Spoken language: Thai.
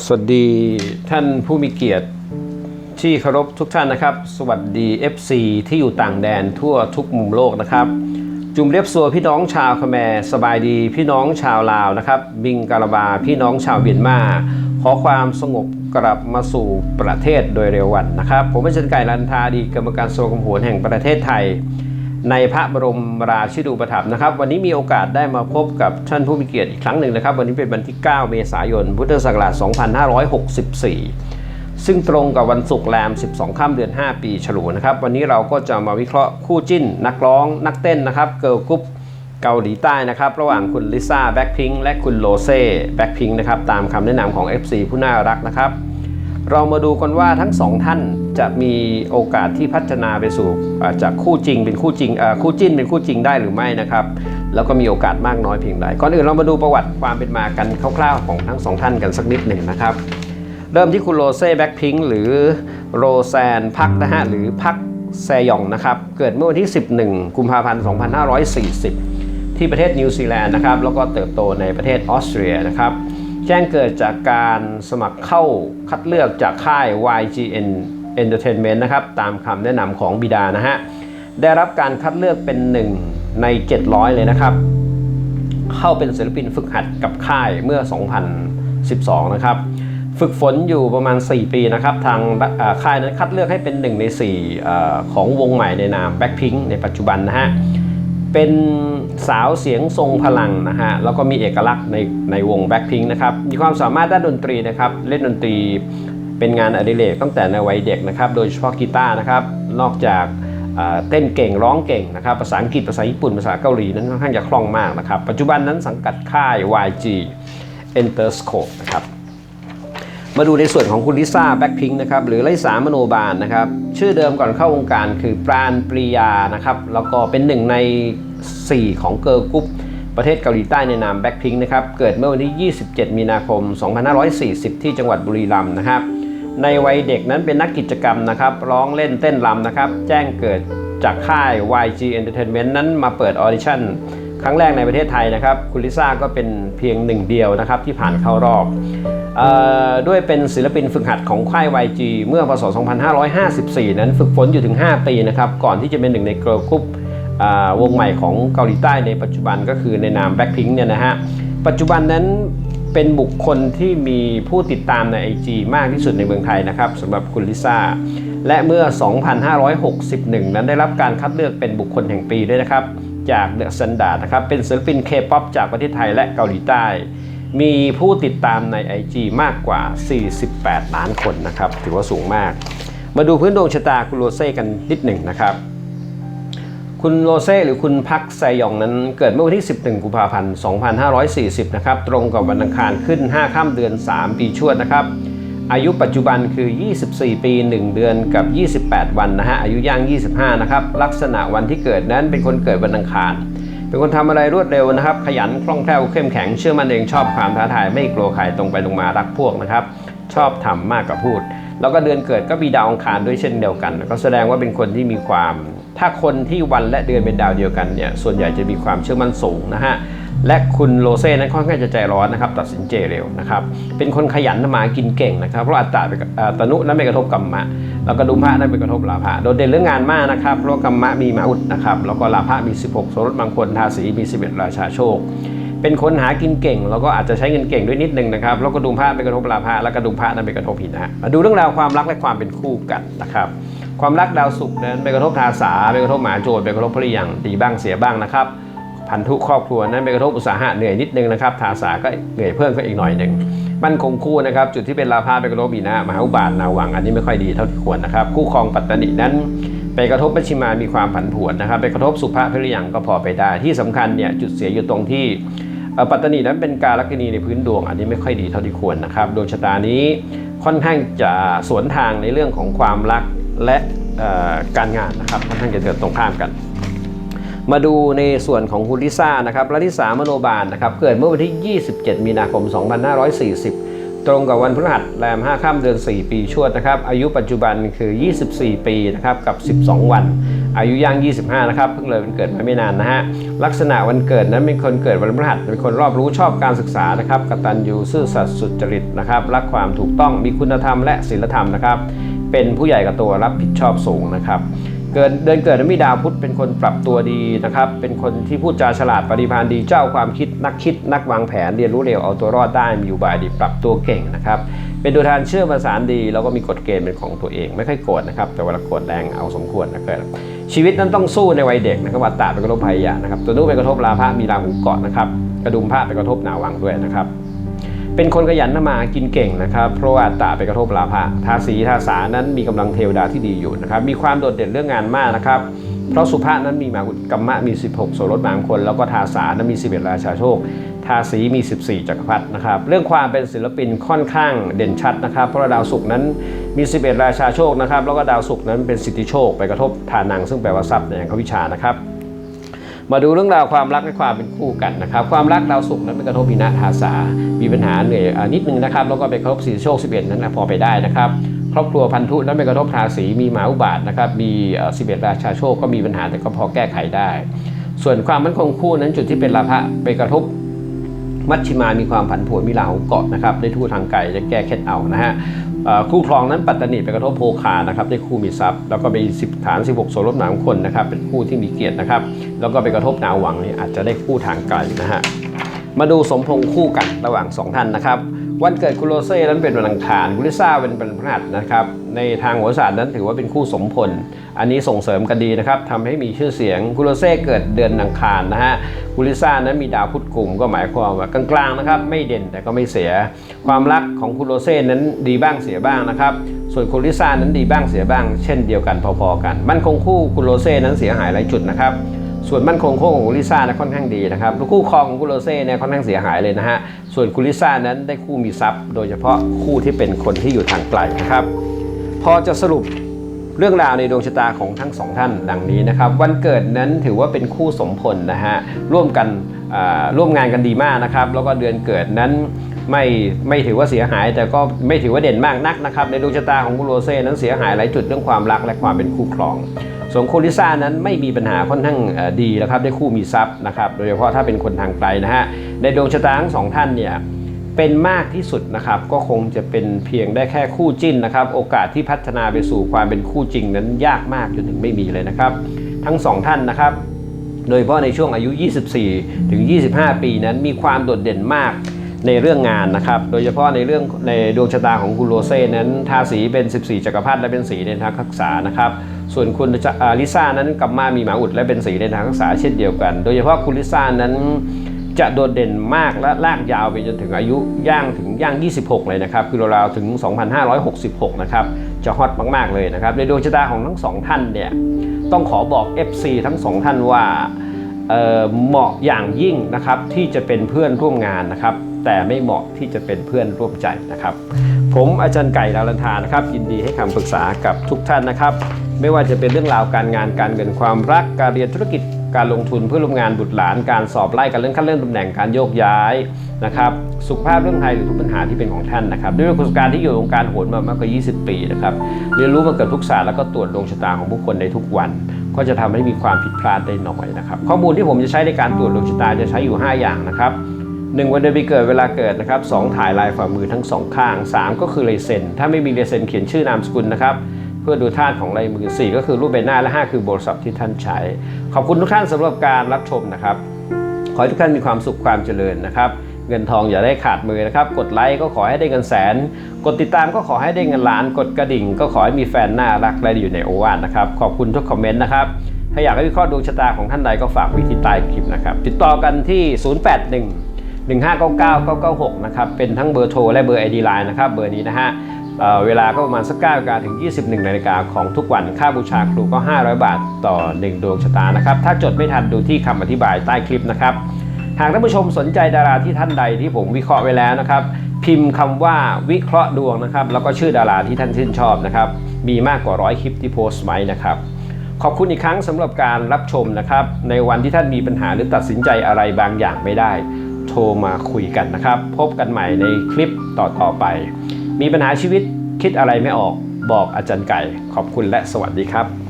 สวัสดีท่านผู้มีเกียรติที่เคารพทุกท่านนะครับ สวัสดี FC ที่อยู่ต่างแดนทั่วทุกมุมโลกนะครับ จุ่มเรียบซัวพี่น้องชาวคแมสบายดีพี่น้องชาวลาวนะครับ บิงกาลาบาพี่น้องชาวเบียนมา ขอความสงบกลับมาสู่ประเทศโดยเร็ววันนะครับ ผมเป็นชันไก่ลันทาดีกรรมการสวกมโหนแห่งประเทศไทย ในพระบรมราชินูปถัมภ์นะครับ วันนี้มีโอกาสได้มาพบกับท่านผู้มีเกียรติอีกครั้งหนึ่งนะครับ วันนี้เป็นวันที่ 9 เมษายน พุทธศักราช 2564 ซึ่งตรงกับวันศุกร์แรม 12 ค่ำเดือน 5 ปีฉลูนะครับ วันนี้เราก็จะมาวิเคราะห์คู่จิ้น นักร้อง นักเต้นนะครับ เกิร์ลกรุ๊ปเกาหลีใต้นะครับ ระหว่างคุณลิซ่าแบ็คพิงและคุณโลเซ่แบ็คพิงนะครับ ตามคำแนะนำของ FC ผู้น่ารักนะครับ เรามาดูกันว่าทั้งสองท่าน จะมีโอกาสที่พัฒนาไปสู่จากคู่จริงเป็นคู่จริงคู่จิ้นเป็นคู่จริงได้หรือไม่นะครับแล้วก็มีโอกาสมากน้อยเพียงใดก่อนอื่นเรามาดูประวัติความเป็นมากันคร่าวๆของทั้งสองท่านกันสักนิดหนึ่งนะครับ เริ่มที่คุณโรเซ่แบ็คพิงหรือโรแซนพักนะฮะหรือพักแซยองนะครับเกิดเมื่อวันที่ 11 กุมภาพันธ์ 2540 ที่ประเทศนิวซีแลนด์นะครับแล้วก็เติบโตในประเทศออสเตรียนะครับแจ้งเกิดจากการสมัครเข้าคัดเลือกจากค่าย YGN Entertainment นะครับตามคำแนะนำของบิดานะฮะได้รับการคัดเลือกเป็นหนึ่งใน 700 เลยนะครับ เข้าเป็นศิลปินฝึกหัดกับค่ายเมื่อ 2012 นะครับ ฝึกฝนอยู่ประมาณ 4 ปีนะครับ ทางค่ายนั้นคัดเลือกให้เป็น 1 ใน4อของวงใหม่ในนาม Blackpink ในปัจจุบันนะฮะ เป็นสาวเสียงทรงพลังนะฮะ แล้วก็มีเอกลักษณ์ในในวง Blackpink นะครับ มีความสามารถด้านดนตรีนะครับ เล่นดนตรี เป็นงานอดิเรกตั้งแต่ในวัยเด็กนะครับ โดยเฉพาะกีตาร์นะครับ นอกจากเต้นเก่งร้องเก่งนะครับ ภาษาอังกฤษภาษาญี่ปุ่นภาษาเกาหลีนั้นค่อนข้างจะคล่องมากนะครับ ปัจจุบันนั้นสังกัดค่าย YG Interscope นะครับมาดูในส่วนของคุณลิซ่าแบ็คพิงนะครับหรือลิสามโนบาลนะครับชื่อเดิมก่อนเข้าวงการคือปราณปริยานะครับแล้วก็เป็นหนึ่งใน 4 ของเกิร์ลกรุ๊ปประเทศเกาหลีใต้ในนามแบ็คพิงนะครับเกิดเมื่อวันที่ 27 มีนาคม 2540 ที่จังหวัดบุรีรัมย์นะครับ ในวัยเด็กนั้นเป็นนักกิจกรรมนะครับร้องเล่นเต้นรำนะครับ แจ้งเกิดจากค่าย YG Entertainment นั้นมาเปิดออดิชั่นครั้งแรกในประเทศไทยนะครับคุณลิซ่าก็เป็นเพียงหนึ่งเดียวนะครับที่ผ่านเข้ารอบออด้วยเป็นศิลปินฝึกหัดของค่าย YG เมื่อพศ 2554 นั้นฝึกฝนอยู่ถึง 5 ปีนะครับก่อนที่จะเป็นหนึ่งในเกิร์ลกรุ๊ปอ่าวงใหม่ของเกาหลีใต้ในปัจจุบันก็คือในนาม Blackpink เนี่ยนะฮะปัจจุบันนั้น เป็นบุคคลที่มีผู้ติดตามใน IG มากที่สุดในเมืองไทยนะครับสำหรับคุณลิซ่า และเมื่อ 2561 นั้นได้รับการคัดเลือกเป็นบุคคลแห่งปีด้วยนะครับ จาก The Standard นะครับ เป็นศิลปิน K-POP จากประเทศไทยและเกาหลีใต้ มีผู้ติดตามใน IG มากกว่า 48 ล้านคนนะครับ ถือว่าสูงมาก มาดูพื้นดวงชะตาคุณโรเซ่กันนิดหนึ่งนะครับ คุณโรเซ่หรือคุณพักไซยองนั้นเกิดเมื่อวันที่ 11 กุมภาพันธ์ 2540 นะครับ ตรงกับวันอังคารขึ้น5ค่ำเดือน 3 ปีชวดนะครับ อายุปัจจุบันคือ 24 ปี 1 เดือนกับ 28 วันนะฮะ อายุย่าง 25 นะครับ ลักษณะวันที่เกิดนั้นเป็นคนเกิดวันอังคาร เป็นคนทำอะไรรวดเร็วนะครับ ขยันคล่องแคล่วเข้มแข็ง เชื่อมั่นเองชอบความท้าทาย ไม่กลัวใครตรงไปตรงมารักพวกนะครับ ชอบทำมากกว่าพูด แล้วก็เดือนเกิดก็มีดาวอังคารด้วยเช่นเดียวกัน ก็แสดงว่าเป็นคนที่มีความ ถ้าคนที่วันและเดือนเป็นดาวเดียวกันเนี่ยส่วนใหญ่จะมีความเชื่อมั่นสูงนะฮะและคุณโรเซ่นั้นค่อนข้างจะใจร้อนนะครับตัดสินใจเร็วนะครับเป็นคนขยันทำมากินเก่งนะครับเพราะอัตตาไปกับเอ่อตนุนั้นไปกระทบกรรมะ แล้วก็ดุมพระนั้นไปกระทบลาภะโดดเด่นเรื่องงานมากนะครับเพราะกรรมะมีมาอุดนะครับแล้วก็ลาภะมี 16โสรถมงคลทาสีมี 11 ราชาโชค เป็นคนหากินเก่ง แล้วก็อาจจะใช้เงินเก่งด้วยนิดนึงนะครับแล้วก็ดุมพระไปกระทบลาภะแล้วก็ดุมพระนั้นไปกระทบหินะมาดูเรื่องราวความรักและความเป็นคู่กันนะครับ ความรักดาวศุกร์นั้นไปกระทบทาสาไปกระทบหมาโจรไปกระทบภริยังดีบ้างเสียบ้างนะครับพันธุครอบครัวนั้นไปกระทบอุตสาหะเหนื่อยนิดนึงนะครับทาสาก็เหนื่อยเพิ่มขึ้นอีกหน่อยหนึ่งมั่นคงคู่นะครับจุดที่เป็นลาภาไปกระทบบีนะมหาอุบาทนาวังอันนี้ไม่ค่อยดีเท่าที่ควรนะครับ คู่ครองปัตตนินั้นไปกระทบมัชชิมามีความผันผวนนะครับ ไปกระทบสุภาพภริยังก็พอไปได้ที่สำคัญเนี่ยจุดเสียอยู่ตรงที่ปัตตนินั้นเป็นการลัคนีในพื้นดวง อันนี้ไม่ค่อยดีเท่าที่ควรนะครับดวงชะตานี้ค่อนข้างจะสวนทางในเรื่องของความรัก และการงานนะครับค่อนข้างจะเดินตรงข้ามกัน มาดูในส่วนของคุณลิซ่านะครับลลิสามโนบาลนะครับเกิดเมื่อวันที่ 27 มีนาคม 2540 ตรงกับวันพฤหัสแรม 5 ค่ำเดือน 4 ปีชวดนะครับอายุปัจจุบันคือ 24 ปีนะครับกับ 12 วัน อายุย่าง 25 นะครับ เพิ่งเลยวันเกิดมาไม่นานนะฮะ ลักษณะวันเกิดนั้นเป็นคนเกิดวันพฤหัสเป็นคนรอบรู้ชอบการศึกษานะครับกตัญญูซื่อสัตย์สุจริตนะครับรักความถูกต้องมีคุณธรรมและศีลธรรมนะครับเป็นผู้ใหญ่กับตัวรับผิดชอบสูงนะครับ เกิดเดือนเกิดนั้นมีดาวพุธเป็นคนปรับตัวดีนะครับ เป็นคนที่พูดจาฉลาดปฏิภาณดีเจ้าความคิดนักคิด นักวางแผนเรียนรู้เร็วเอาตัวรอดได้มีอุบายดีปรับตัวเก่งนะครับ เป็นตัวแทนเชื่อประสานดี แล้วก็มีกฎเกณฑ์เป็นของตัวเอง ไม่ค่อยโกรธนะครับ แต่เวลาโกรธแรงเอาสมควรนะครับชีวิตนั้นต้องสู้ในวัยเด็กนะครับวัตตาเป็นกระทบภัยยานะครับตัวนู้นเป็นกระทบราพะมีราหูเกาะนะครับกระดุมพระเป็นกระทบหนาวังด้วยนะครับ เป็นคนขยันทำมากินเก่งนะครับ เพราะว่าตาไปกระทบลาภะทาสีทาสานั้นมีกำลังเทวดาที่ดีอยู่นะครับ มีความโดดเด่นเรื่องงานมากนะครับ เพราะสุภาษนั้นมีมากุฏกัมมะมี 16โสรถมางคน แล้วก็ทาสานั้นมี 11 ราชาโชค ทาสีมี 14 จักรพรรดินะครับ เรื่องความเป็นศิลปินค่อนข้างเด่นชัดนะครับ เพราะดาวศุกร์นั้นมี 11 ราชาโชคนะครับ แล้วก็ดาวศุกร์นั้นเป็นสิทธิโชค ไปกระทบทานังซึ่งแปลว่าทรัพย์ในทางวิชานะครับ มาดูเรื่องราวความรักและความเป็นคู่กันนะครับความรักดาวศุกร์นั้นเป็นกระทบพินาศทาสา มีปัญหาเหนื่อยอนิดนึงนะครับแล้วก็ไปกระทบสีโชค11นั้นนะพอไปได้นะครับครอบครัวพันธุนั้นเป็นกระทบทาสีมีหมาอุบาทนะครับมีเอ่อ11ราชาโชคก็มีปัญหาแต่ก็พอแก้ไขได้ ส่วนความมั่นคงคู่นั้นจุดที่เป็นลาภะไปกระทบมัชชิมามีความผันผวนมีราหูเกาะนะครับได้ทู่ทางไกลจะแก้เคล็ดเอานะฮะ คู่ครองนั้นปัตตานีไปกระทบโภคานะครับได้คู่มีทรัพย์ แล้วก็ไปสิบฐาน 16โสรบหนามคนนะครับเป็นคู่ที่มีเกียรตินะครับ แล้วก็ไปกระทบนาวหวังนี่อาจจะได้คู่ทางไกลนะฮะ มาดูสมพงษ์คู่กันระหว่างสองท่านนะครับ วันเกิดคุณโรเซ่นั้นเป็นวันอังคารคุณลิซ่าเป็นวันพฤหัสนะครับ ในทางโหราศาสตร์นั้นถือว่าเป็นคู่สมพล อันนี้ส่งเสริมกันดีนะครับทำให้มีชื่อเสียงคุณโรเซ่เกิดเดือนอังคารนะฮะคุณลิซ่านั้นมีดาวพุธกลุ่มก็หมายความว่ากลางๆนะครับ ไม่เด่นแต่ก็ไม่เสีย ความรักของคุณโรเซ่นั้นดีบ้างเสียบ้างนะครับส่วนคุณลิซ่านั้นดีบ้างเสียบ้าง เช่นเดียวกันพอๆกัน มันคงคู่คุณโรเซ่นั้นเสียหายหลายจุดนะครับ ส่วนมั่นคงคู่ของคุลิซ่านะค่อนข้างดีนะครับคู่ครองของคุโรเซ่เนี่ยค่อนข้างเสียหายเลยนะฮะส่วนคุลิซ่านั้นได้คู่มีทรัพย์ โดยเฉพาะคู่ที่เป็นคนที่อยู่ทางไกลนะครับ พอจะสรุปเรื่องราวในดวงชะตาของทั้งสองท่านดังนี้นะครับ วันเกิดนั้นถือว่าเป็นคู่สมพลนะฮะร่วมกันร่วมงานกันดีมากนะครับ แล้วก็เดือนเกิดนั้น ไม่ไม่ถือว่าเสียหาย แต่ก็ไม่ถือว่าเด่นมากนักนะครับในดวงชะตาของคุณโรเซ่นั้นเสียหายหลายจุดเรื่องความรักและความเป็นคู่ครองส่วนคุณลิซ่านั้นไม่มีปัญหาค่อนข้างดีนะครับได้คู่มีทรัพย์นะครับโดยเฉพาะถ้าเป็นคนทางไกลนะฮะในดวงชะตาทั้งสองท่านเนี่ยเป็นมากที่สุดนะครับก็คงจะเป็นเพียงได้แค่คู่จิ้นนะครับโอกาสที่พัฒนาไปสู่ความเป็นคู่จริงนั้นยากมากจนถึงไม่มีเลยนะครับทั้งสองท่านนะครับโดยเฉพาะในช่วงอายุ 24 ถึง 25 ปีนั้นมีความโดดเด่นมาก ในเรื่องงานนะครับ โดยเฉพาะในเรื่องในดวงชะตาของคุณโรเซ่นั้นทาสีเป็น 14 จักรพรรดิและเป็นสีในทางทักษะนะครับ ส่วนคุณลิซ่านั้นกลับมามีหมาอุดและเป็นสีในทางทักษะเช่นเดียวกัน โดยเฉพาะคุณลิซ่านั้นจะโดดเด่นมากและลากยาวไปจนถึงอายุย่างถึงย่าง 26 เลยนะครับ คือราวๆถึง 2566 นะครับ จะฮอตมาก ๆ เลยนะครับ ในดวงชะตาของทั้งสองท่านเนี่ย ต้องขอบอก FC ทั้งสองท่านว่าเเหมาะอย่างยิ่งนะครับที่จะเป็นเพื่อนร่วมงานนะครับ แต่ไม่เหมาะที่จะเป็นเพื่อนร่วมใจนะครับ ผมอาจารย์ไก่ดารันทานะครับยินดีให้คำปรึกษากับทุกท่านนะครับ ไม่ว่าจะเป็นเรื่องราวการงานการเงินความรักการเรียนธุรกิจการลงทุนเพื่อร่วมงานบุตรหลานการสอบไล่การเลื่อนขั้นเลื่อนตำแหน่งการโยกย้ายนะครับสุขภาพเรื่องไทยหรือทุกปัญหาที่เป็นของท่านนะครับ ด้วยประสบการณ์ที่อยู่ในวงการโหนมามากกว่า 20 ปีนะครับเรียนรู้มาเกือบทุกศาสตร์แล้วก็ตรวจดวงชะตาของผู้คนในทุกวัน ก็จะทำให้มีความผิดพลาดได้น้อยนะครับ ข้อมูลที่ผมจะใช้ในการตรวจดวงชะตาจะใช้อยู่ 5 อย่างนะครับ หนึ่งวันเดือนปีเกิดเวลาเกิดนะครับสองถ่ายลายฝ่ามือทั้งสองข้างสามก็คือลายเซ็น ถ้าไม่มีลายเซ็นเขียนชื่อนามสกุลนะครับเพื่อดูธาตุของลายมือสี่ก็คือรูปใบหน้าและห้าคือโบทศัพท์ที่ท่านใช้ ขอบคุณทุกท่านสำหรับการรับชมนะครับ ขอให้ทุกท่านมีความสุขความเจริญนะครับ เงินทองอย่าได้ขาดมือนะครับ กดไลค์ก็ขอให้ได้เงินแสน กดติดตามก็ขอให้ได้เงินล้าน กดกระดิ่ง ก็ขอให้มีแฟนน่ารักและอยู่ในโอวาทนะครับ ขอบคุณทุกคอมเมนต์นะครับ ถ้าอยากให้วิเคราะห์ดวงชะตาของท่านใดก็ฝากไวิธีใต้คลิปนะครับ ติดต่อกันที่ 081 1599996 นะครับ เป็นทั้งเบอร์โทรและเบอร์ ID Line นะครับ เบอร์นี้นะฮะเเวลาก็ประมาณสัก9นาฬิกาถึง 21นาฬิกาของทุกวัน ค่าบูชาครูก็ 500 บาทต่อ 1 ดวงชะตานะครับ ถ้าจดไม่ทันดูที่คำอธิบายใต้คลิปนะครับ หากท่านผู้ชมสนใจดาราที่ท่านใดที่ผมวิเคราะห์ไว้แล้วนะครับ พิมพ์คำว่าวิเคราะห์ดวงนะครับ แล้วก็ชื่อดาราที่ท่านชื่นชอบนะครับ มีมากกว่าร้อยคลิปที่โพสต์ไว้นะครับขอบคุณอีกครั้งสำหรับการรับชมนะครับ ในวันที่ท่านมีปัญหาหรือตัดสินใจอะไรบางอย่างไม่ได้ โทรมาคุยกันนะครับ พบกันใหม่ในคลิปต่อๆไป มีปัญหาชีวิตคิดอะไรไม่ออกบอกอาจารย์ไก่ ขอบคุณและสวัสดีครับ